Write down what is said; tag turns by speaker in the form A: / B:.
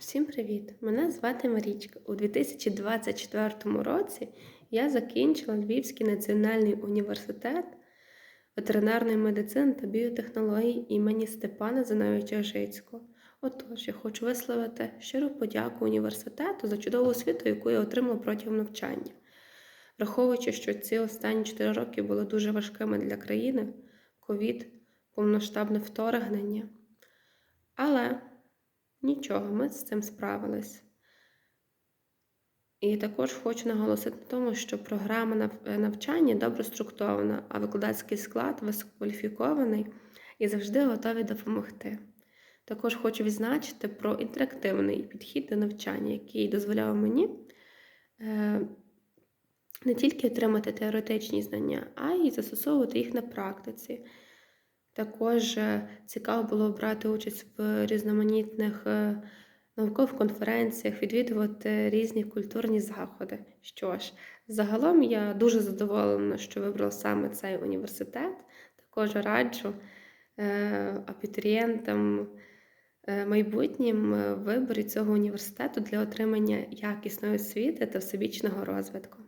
A: Всім привіт! Мене звати Марічка. У 2024 році я закінчила Львівський національний університет ветеринарної медицини та біотехнологій імені Степана Зиновича Жицького. Отож, я хочу висловити щиру подяку університету за чудову освіту, яку я отримала протягом навчання. Враховуючи, що ці останні 4 роки були дуже важкими для країни, ковід, повноштабне вторгнення. Але Нічого, ми з цим справились. І також хочу наголосити на тому, що програма навчання добре структурована, а викладацький склад висококваліфікований і завжди готовий допомогти. Також хочу відзначити про інтерактивний підхід до навчання, який дозволяв мені е, не тільки отримати теоретичні знання, а й застосовувати їх на практиці. Також е, цікаво було брати участь в різноманітних е, наукових конференціях, відвідувати різні культурні заходи. Що ж, загалом я дуже задоволена, що вибрала саме цей університет. Також раджу е, абітурієнтам майбутнім виборі цього університету для отримання якісної освіти та всебічного розвитку.